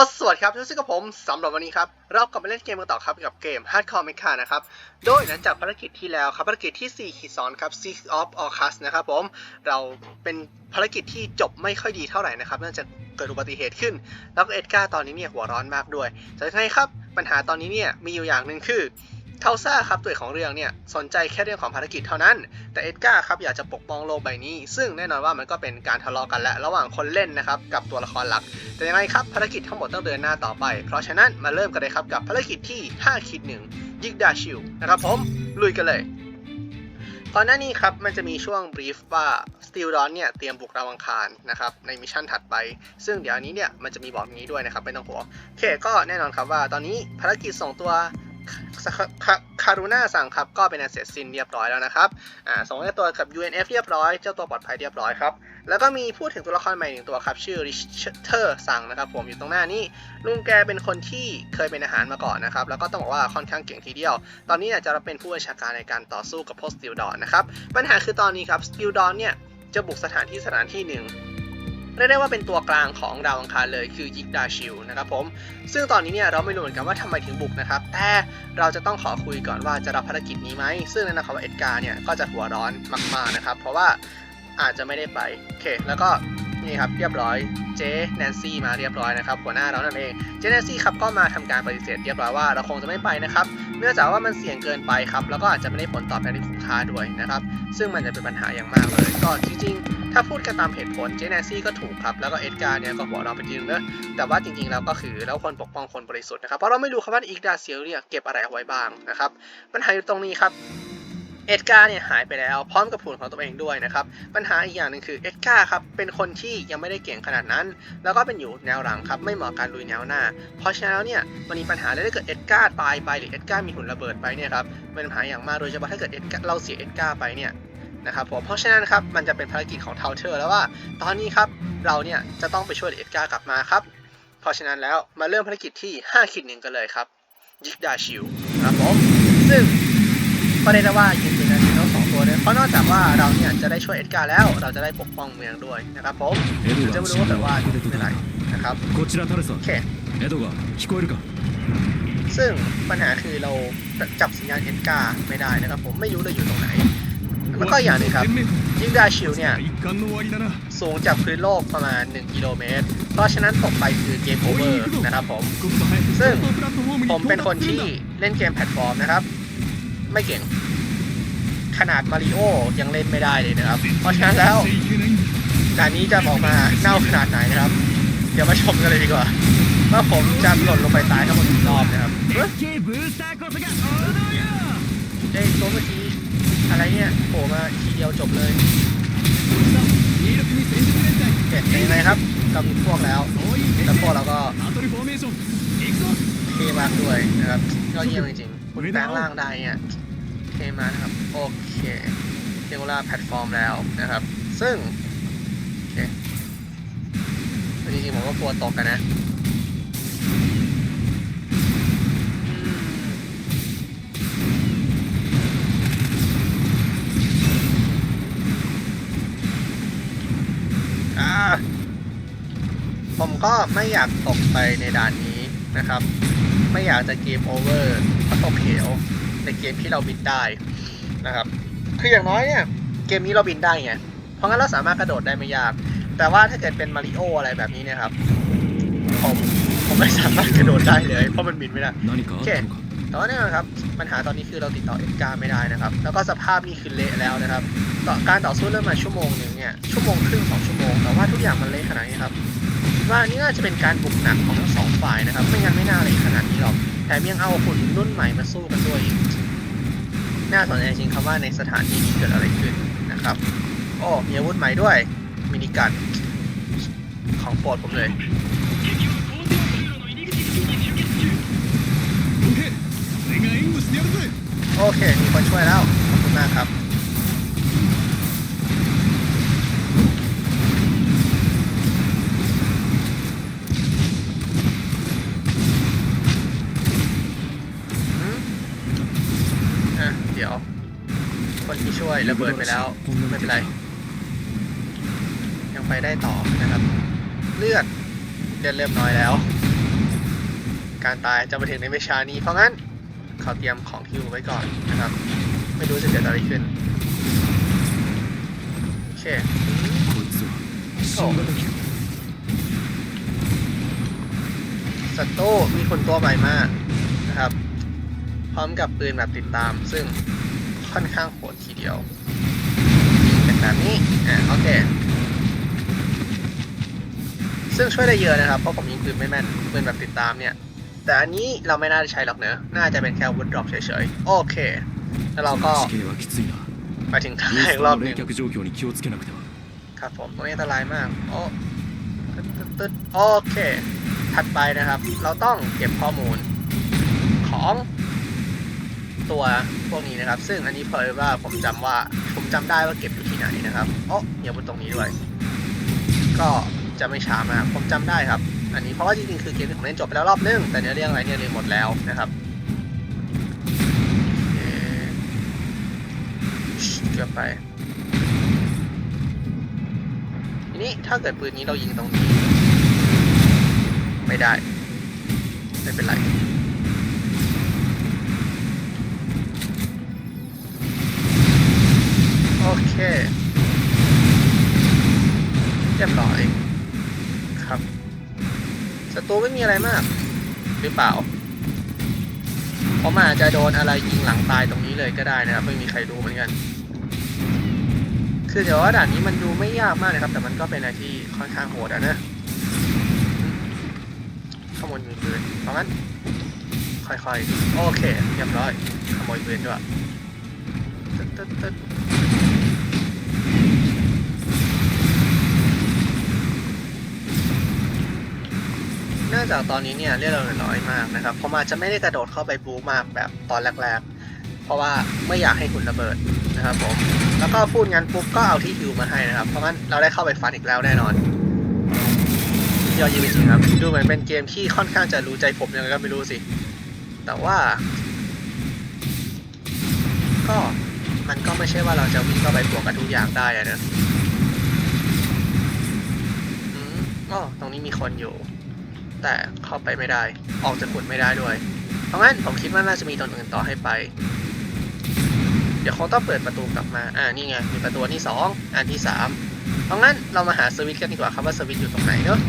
อสวัสดีครับทุกท่านกับผมสำหรับวันนี้ครับ เรากลับมาเล่นเกมกันต่อครับกับเกม Hardcore Mecha นะครับ โดยหลังจากภารกิจที่แล้วครับภารกิจที่4ขีดซ้อนครับ Six of Orcus นะครับผม เราเป็นภารกิจที่จบไม่ค่อยดีเท่าไหร่นะครับเนื่องจากเกิดอุบัติเหตุขึ้น แล้วก็เอ็ดการ์ตอนนี้เนี่ยหัวร้อนมากด้วยจะยังนี้ครับปัญหาตอนนี้เนี่ยมีอยู่อย่างหนึ่งคือ เทาซ่าครับตัวเอกของเรื่องเนี่ยสนใจแค่เรื่องของภารกิจเท่านั้น แต่เอ็ดการ์ครับอยากจะปกป้องโลกใบนี้ ซึ่งแน่นอนว่ามันก็เป็นการทะเลาะกันและระหว่างคนเล่นนะครับกับตัวละครหลัก แต่ยังไงครับภารกิจทั้งหมดต้องเดินหน้าต่อไป เพราะฉะนั้นมาเริ่มกันเลยครับกับภารกิจที่5คิดหนึ่งยิกดาชิวนะครับผมลุยกันเลยก่อนหน้านี้ครับมันจะมีช่วงบรีฟว่าสตีลดอนเนี่ยเตรียมบุกดาวอังคารนะครับในมิชชั่นถัดไป ซึ่งเดี๋ยวนี้เนี่ยมันจะมีบอกงนี้ด้วยนะครับไม่ต้องห่วงโอเคก็แน่นอนครับว่าตอนนี้ภารกิจส่งตัว คารูน่าสั่งครับก็เป็นอันเสร็จสิ้นเรียบร้อยแล้วนะครับอ่าส่งให้ตัวกับ UNF เรียบร้อย เจ้าตัวปลอดภัยเรียบร้อยครับ แล้วก็มีพูดถึงตัวละครใหม่หนึ่งตัวครับ ชื่อริชเทอร์สั่งนะครับผมอยู่ตรงหน้านี้ ลุงแกเป็นคนที่เคยเป็นอาหารมาก่อนนะครับ แล้วก็ต้องบอกว่าค่อนข้างเก่งทีเดียว ตอนนี้จะรับเป็นผู้บัญชาการในการต่อสู้กับพวกสติลดอนนะครับ ปัญหาคือตอนนี้ครับสติลดอนเนี่ยจะบุกสถานที่สถานที่หนึ่ง เรียกได้ว่าเป็นตัวกลางของดาวอังคารเลยคือยิกดาชิลนะครับผมซึ่งตอนนี้เนี่ยเราไม่รู้เหมือนกันว่าทำไมถึงบุกนะครับ แต่เราจะต้องขอคุยก่อนว่าจะรับภารกิจนี้ไหม ซึ่งแน่นอนครับว่าเอ็ดการ์เนี่ยก็จะหัวร้อนมากๆนะครับ เพราะว่าอาจจะไม่ได้ไปโอเคแล้วก็ นี่ครับเรียบร้อยเจ๊แนนซี่มาเรียบร้อยนะครับหัวหน้าเรานั่นเองเจ๊แนนซี่ครับก็มาทำการปฏิเสธเรียบร้อยว่าเราคงจะไม่ไปนะครับเนื่องจากว่ามันเสี่ยงเกินไปครับแล้วก็อาจจะไม่ได้ผลตอบแทนที่คุ้มค่าด้วยนะครับซึ่งมันจะเป็นปัญหาอย่างมากเลยก็จริงๆ ถ้าพูดกันตามเหตุผลเจแนซี่ก็ถูกครับแล้วก็เอ็ดการ์เนี่ยก็หัวเราไปจริงนะแต่ว่าจริงๆแล้วก็คือแล้วคนปกป้องคนบริสุทธิ์นะครับเพราะเราไม่รู้ครับว่าอีกดาเซียลเนี่ยเก็บอะไรเอาไว้บ้างนะครับปัญหาอยู่ตรงนี้ครับ เอ็ดการ์เนี่ยหายไปแล้วพร้อมกับผลของตัวเองด้วยนะครับ ปัญหาอีกอย่างหนึ่งคือเอ็ดการ์ครับเป็นคนที่ยังไม่ได้เก่งขนาดนั้น แล้วก็เป็นอยู่แนวหลังครับไม่เหมาะการลุยแนวหน้า เพราะฉะนั้นเนี่ยมันมีปัญหาเลยถ้าเกิดเอ็ดการ์ตายไปหรือเอ็ดการ์มีหุ่นระเบิดไปเนี่ยครับเป็นปัญหาอย่างมากโดยเฉพาะถ้าเกิดเอ็ดการ์เราเสียเอ็ดการ์ไปเนี่ยนะครับผมเพราะฉะนั้นครับมันจะเป็นภารกิจของเทาเทอร์แล้วว่า ตอนนี้ครับเราเนี่ยจะต้องไปช่วยเอ็ดการ์กลับมาครับเพราะฉะนั้นแล้วมาเริ่มภารกิจที่5ขีดหนึ่งกันเลยครับยิกดาชิวครับผมซึ่งก็ได้ได้ว่ายิน ดีนะทั้งสองตัวเลยเพราะนอกจากว่าเราเนี่ยจะได้ช่วยเอ็ดการ์แล้ว เราจะได้ปกป้องเมืองด้วยนะครับผม エ เดี๋ยว ド จะ が มา 死 ดู ん ว่า だ แบบว่า 出てく เป็น る ไรนะครับ こちらタルさ โอน เค エドが聞こえるか ซึ่งปัญหาคือเราจับสัญญาณเอ็ดการ์ไม่ได้นะครับผมไม่รู้เลยอยู่ตรงไหน แล้วก็อย่างหนึงครับ ยิงดาชิวเนี่ย 一貫の終わりだな สูงจากพื้นโลกประมาณ 1 กิโลเมตร เพราะฉะนั้นตกไปคือเกมโอเวอร์นะครับผม 一刻も早くスタートプラットフォームに ผมเป็นคน 到達する ที่ んだ เล่นเกมแพลตฟอร์มนะครับ ไม่เก่ง ขนาดมาริโอยังเล่นไม่ได้เลยนะครับ เพราะฉะนั้นแล้วด่านนี้จะออกมาเน่าขนาดไหนนะครับ เดี๋ยวมาชมกันเลยดีกว่าว่าผมจะหล่นลงไปตายทั้งหมดกี่รอบนะครับได้ตัวเมื่อกี้อะไรเนี่ยโผล่มาทีเดียวจบเลยเก็บเป็นไงครับกำพวกแล้วแล้วพวกเราก็เทมากด้วยนะครับก็เยี่ยมจริงๆแปลงร่างได้เนี่ย เท่มานะครับ โอเคเรียกว่าแพลตฟอร์มแล้วนะครับ ซึ่ง โอเคจริงๆผมก็กลัวตกกันนะผมก็ไม่อยากตกไปในด่านนี้นะครับ ไม่อยากจะเกมโอเวอร์เพระตกเหว ในเกมที่เราบินได้นะครับคืออย่างน้อยเนี่ยเกมนี้เราบินได้ไงเพราะงั้นเราสามารถกระโดดได้ไม่ยาก แต่ว่าถ้าเกิดเป็นมาริโออะไรแบบนี้เนี่ยครับผมผมไม่สามารถกระโดดได้เลย เพราะมันบินไม่ได้โอเคแต่ว่าเนี่ยครับปัญหาตอนนี้คือเราติดต่อเอ็ดการไม่ได้นะครับ แล้วก็สภาพนี่คือเละแล้วนะครับต่อการต่อสู้เริ่มมาชั่วโมงหนึ่งเนี่ยชั่วโมงครึ่งสองชั่วโมงแต่ว่าทุกอย่างมันเละขนาดนี้ครับว่านี่น่าจะเป็นการบุกหนักของทั้งสองฝ่ายนะครับ ไม่งั้นไม่น่าเลยขนาดนี้หรอกแถมยังเอาคนรุ่นใหม่มาสู้กันด้วย น่าสนใจจริงคำว่าในสถานที่นี้เกิดอะไรขึ้นนะครับโอ้มีอาวุธใหม่ด้วย มินิกันของโปรดผมเลยโอเค มีคนช่วยแล้ว ขอบคุณมากครับ ระเบิดไปแล้วไม่เป็นไร ยังไปได้ต่อนะครับ เลือดเลือดเริ่มน้อยแล้ว การตายจะมาถึงในไม่ชานี้เพราะงั้นเขาเตรียมของฮิวไว้ก่อนนะครับ ไม่รู้จะเกิดอะไรขึ้นโอเคโอสัตโต้มีคนตัวใหม่มากนะครับ พร้อมกับปืนแบบติดตามซึ่ง ค่อนข้างโหดทีเดียวเป็นแบบนี้อ่าโอเค ซึ่งช่วยได้เยอะนะครับ เพราะผมยิงปืนไม่แม่นปืนแบบติดตามเนี่ย แต่อันนี้เราไม่น่าจะใช้หรอกเนอะน่าจะเป็นแค่วุดดรอปเฉยๆ โอเค แล้วเราก็ไปถึงทางรอบนึงครับผมตรงนี้อันตรายมาก โอ้ตึ๊ดโอเค ถัดไปนะครับ เราต้องเก็บข้อมูลของ ตัวพวกนี้นะครับ ซึ่งอันนี้เพลว่าผมจำว่าผมจำได้ว่าเก็บอยู่ที่ไหนนะครับโอ้เดี๋ยวบนตรงนี้ด้วย ก็จะไม่ช้ามากผมจำได้ครับ อันนี้เพราะว่าจริงๆคือเกมที่ผมเล่นจบไปแล้วรอบนึงแต่เนื้อเรื่องอะไรเนี่ยลืมหมดแล้วนะครับเกือบไปทีนี้ถ้าเกิดปืนนี้เรายิงตรงนี้ ไม่ได้ ไม่เป็นไร เคเรียบร้อยครับศัตรูไม่มีอะไรมาก หรือเปล่าผมอาจจะโดนอะไรยิงหลังตายตรงนี้เลยก็ได้นะครับ ไม่มีใครรู้เหมือนกัน คือเดี๋ยวว่าด่านนี้มันดูไม่ยากมากนะครับ แต่มันก็เป็นอะไรที่ค่อนข้างโหดอะนะขโมยมือปืนเพราะงั้นค่อยๆ โอเค เรียบร้อย ขโมยปืนด้วยตึ๊ดตึ๊ดตึ๊ด นื่องจากตอนนี้เนี่ยเรียกเราเหลือน้อยมากนะครับผมอาจจะไม่ได้กระโดดเข้าไปบู๊มากแบบตอนแรกๆ เพราะว่าไม่อยากให้คุณระเบิดนะครับผมแล้วก็พูดงั้นปุ๊บก็เอาที่ฮิวมาให้นะครับ เพราะงั้นเราได้เข้าไปฟันอีกแล้วแน่นอนยอดเยี่ยมจริงครับดูเหมือนเป็นเกมที่ค่อนข้างจะรู้ใจผมยังไงก็ไม่รู้สิ แต่ว่า ก็มันก็ไม่ใช่ว่าเราจะวิ่งเข้าไปบวกกับทุกอย่างได้อะนะอืมอ๋อตรงนี้มีคนอยู่ แต่เข้าไปไม่ได้ ออกจากขุนไม่ได้ด้วย เพราะงั้นผมคิดว่าน่าจะมีตนอื่นต่อให้ไป เดี๋ยวคงต้องเปิดประตูกลับมา อ่า นี่ไง มีประตูนที่สองอันที่สามเพราะงั้นเรามาหาสวิตช์กันดีกว่าครับว่าสวิตช์อยู่ตรงไหนเนอะ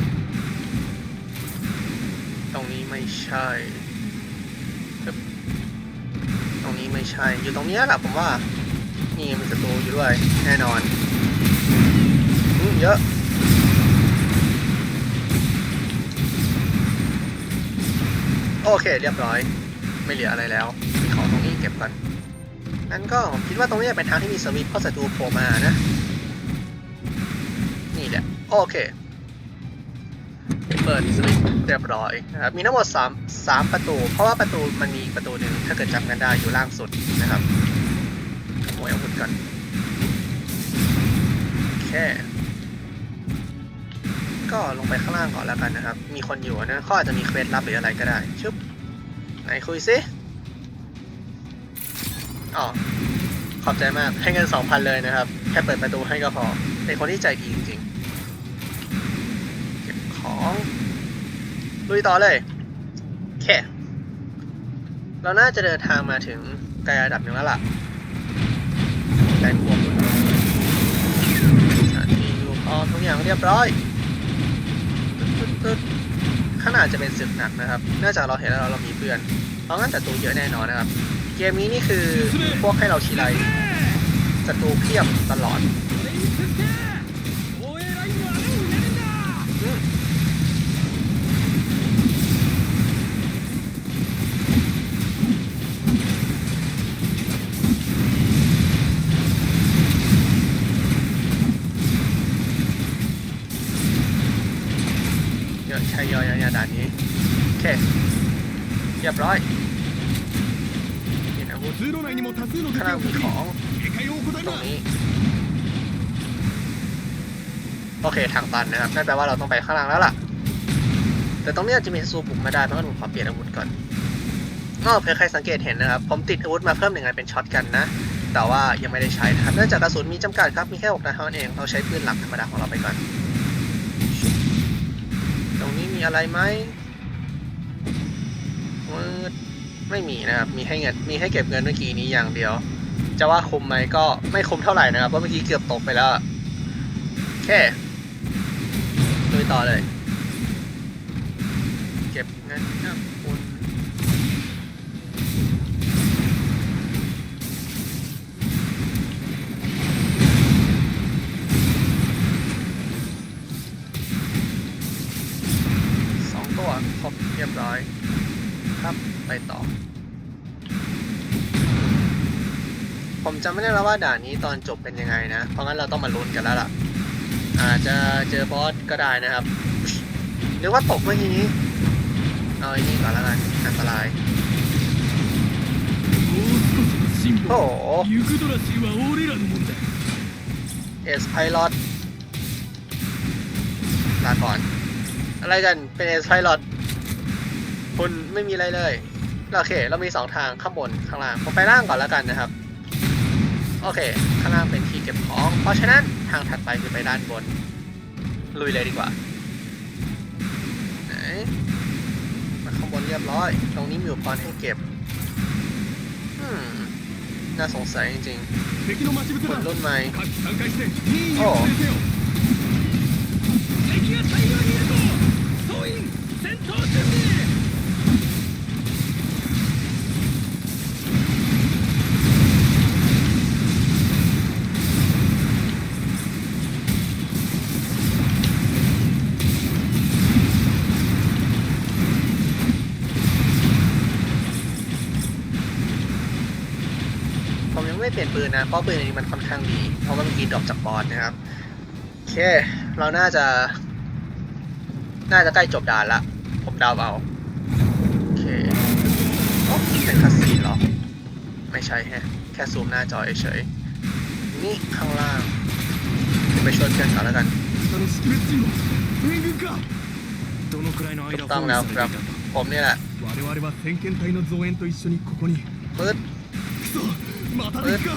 ตรงนี้ไม่ใช่ ตรงนี้ไม่ใช่ อยู่ตรงนี้แหละผมว่า นี่มีศัตรูอยู่ด้วย แน่นอนอืมเยอะ โอเคเรียบร้อย ไม่เหลืออะไรแล้วมีของตรงนี้เก็บก่อนงั้นก็ผมคิดว่าตรงนี้เป็นทางที่มีสวิตเพราะศัตรูโผล่มานะ นี่แหละ โอเค เปิดสวิตเรียบร้อยนะครับ มีทั้งหมด3 3ประตู เพราะว่าประตูมันมีประตูหนึ่งถ้าเกิดจำกันได้อยู่ล่างสุดนะครับขโมยอาวุธก่อนโอเคก็ลงไปข้างล่างก่อนแล้วกันนะครับ มีคนอยู่นะเขาอาจจะมีเควสลับหรืออะไรก็ได้ชุบ ไหนคุยซิอ๋อขอบใจมากให้เงิน2,000เลยนะครับ แค่เปิดประตูให้ก็พอ เป็นคนที่ใจดีจริงๆเก็บของลุยต่อเลยโอเคเราน่าจะเดินทางมาถึงไกลระดับหนึ่งแล้วล่ะไกลพวกสถานที่อยู่พร้อมทุกอย่างเรียบร้อยตึ๊ดตึ๊ด ข้างหน้าจะเป็นศึกหนักนะครับเนื่องจากเราเห็นแล้วเรามีเพื่อน เพราะงั้นศัตรูเยอะแน่นอนนะครับ เกมนี้นี่คือพวกให้เราทีไรศัตรูเพียบตลอด รียบร้อยเห็นอาวุธข้าวของตรงนี้โอเคทางตันนะครับนั่นแปลว่าเราต้องไปข้างล่างแล้วล่ะ แต่ตรงนี้จะมีซูบุกมาได้เพราะงั้นผมขอเปลี่ยนอาวุธก่อนนอก็เพื่อใครสังเกตเห็นนะครับ ผมติดอาวุธมาเพิ่มหนึ่งอันเป็นช็อตกันนะ แต่ว่ายังไม่ได้ใช้นะครับเนื่องจากกระสุนมีจำกัดครับ มีแค่6นัดเท่านั้นเอง เราใช้ปืนหลักธรรมดาของเราไปก่อน ตรงนี้มีอะไรไหม มืดไม่มีนะครับ มีให้เงิน มีให้เก็บเงินเมื่อกี้นี้อย่างเดียว จะว่าคุ้มไหมก็ไม่คุ้มเท่าไหร่นะครับ เพราะเมื่อกี้เกือบตกไปแล้วอะโอเคลุยต่อเลย เก็บเงินครับคุณสองตัวครบเรียบร้อย ครับไปต่อ ผมจำไม่ได้แล้วว่าด่านนี้ตอนจบเป็นยังไงนะ เพราะงั้นเราต้องมาลุ้นกันแล้วล่ะ อาจจะเจอบอสก็ได้นะครับหรือว่าตกเมื่อกี้เอาอันี้ก่อนแล้วกันอันตรายโอ้โหเอสไพลอตลาก่อน อะไรกัน เป็นเอสไพลอต คุณไม่มีอะไรเลยโอเค เรามีสองทางข้างบนข้างล่างผมไปล่างก่อนแล้วกันนะครับ โอเค ข้างล่างเป็นที่เก็บของ เพราะฉะนั้นทางถัดไปคือไปด้านบน ลุยเลยดีกว่าไหนมาข้างบนเรียบร้อย ตรงนี้มีอุปกรณ์ให้เก็บน่าสงสัยจริงๆคนรุ่นใหม่โอ้ ปลี่ยนปืนนะ เพราะปืนอันนี้มันค่อนข้างดี เพราะว่ามันกินดอกจากบอสนะครับ โอเค เราน่าจะ น่าจะใกล้จบด่านละ ผมดาวเอา โอเคโอเป็นคัสซีนหรอ ไม่ใช่แฮะ แค่ซูมหน้าจอเฉยนี่ข้างล่าง ไปช่วยเพื่อนเขาแล้วกันถูกต้องแล้วครับ ผมนี่แหละปึ๊ด また敵か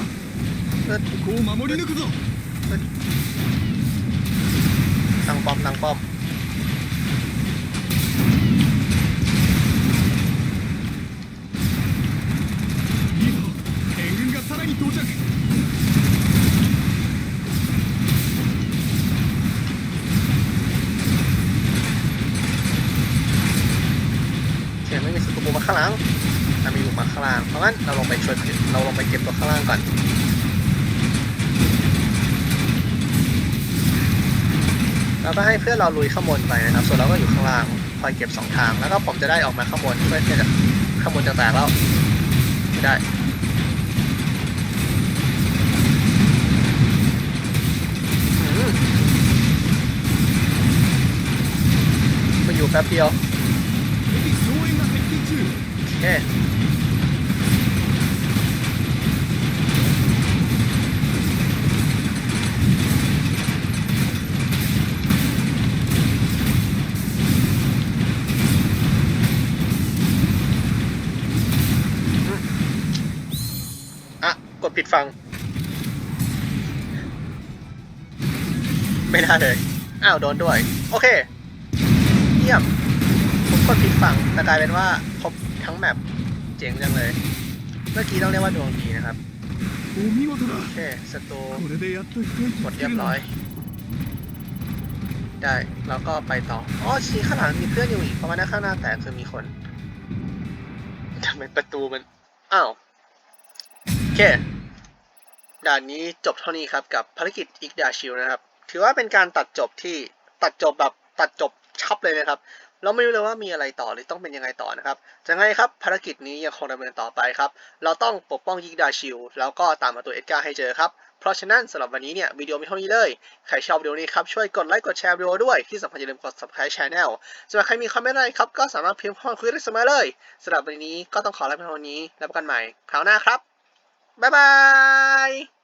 ปึ๊ด ここを守り抜くぞ ตั้งป้อมตั้งป้อม มาข้างล่าง เพราะงั้นเราลงไปช่วยเก็บเราลงไปเก็บตัวข้างล่างก่อนแล้วก็ให้เพื่อนเราลุยข้างบนไปนะครับ ส่วนเราก็อยู่ข้างล่างคอยเก็บสองทาง แล้วก็ผมจะได้ออกมาข้างบนเพื่อที่จะข้างบนจะแตกแล้วไม่ได้มมาอยู่แป๊บเดียว ฟัง ไม่ได้เลย อ้าว โดนด้วย โอเค เยี่ยมผมกนผิดฝั่งแต่กลายเป็นว่าครบทั้งแมปเจ๋งจังเลย เมื่อกี้ต้องเรียกว่าดวงดีนะครับ โอเคสตูหมดเรียบร้อย ได้เราก็ไปต่อ อ๋อชี้ข้างหลังมีเพื่อนอยู่อีกเพราะว่าหน้าข้างหน้าแตกคือมีคนทำไมประตูมัน อ้าว โอเค ด่านนี้จบเท่านี้ครับกับภารกิจอีกดาชิลนะครับ ถือว่าเป็นการตัดจบที่ตัดจบแบบตัดจบชับเลยนะครับ เราไม่รู้เลยว่ามีอะไรต่อหรือต้องเป็นยังไงต่อนะครับจะไงครับภารกิจนี้ยังคงดำเนินต่อไปครับ เราต้องปกป้องยิกดาชิลแล้วก็ตามมาตัวเอ็ดการ์ให้เจอครับ เพราะฉะนั้นสำหรับวันนี้เนี่ยวิดีโอมีเท่านี้เลย ใครชอบวิดีโอนี้ครับช่วยกดไลค์กดแชร์วิดีโอด้วยที่สำคัญอย่าลืมกด subscribe channel สำหรับใครมีคอมเมนต์อะไรครับก็สามารถพิมพ์ข้ามาคุยได้เสมอเลยสำหรับวันนี้ก็ต้องขอลาไปเท่านี้แล้วพบกันใหม่คราวหน้าครับ บ๊ายบาย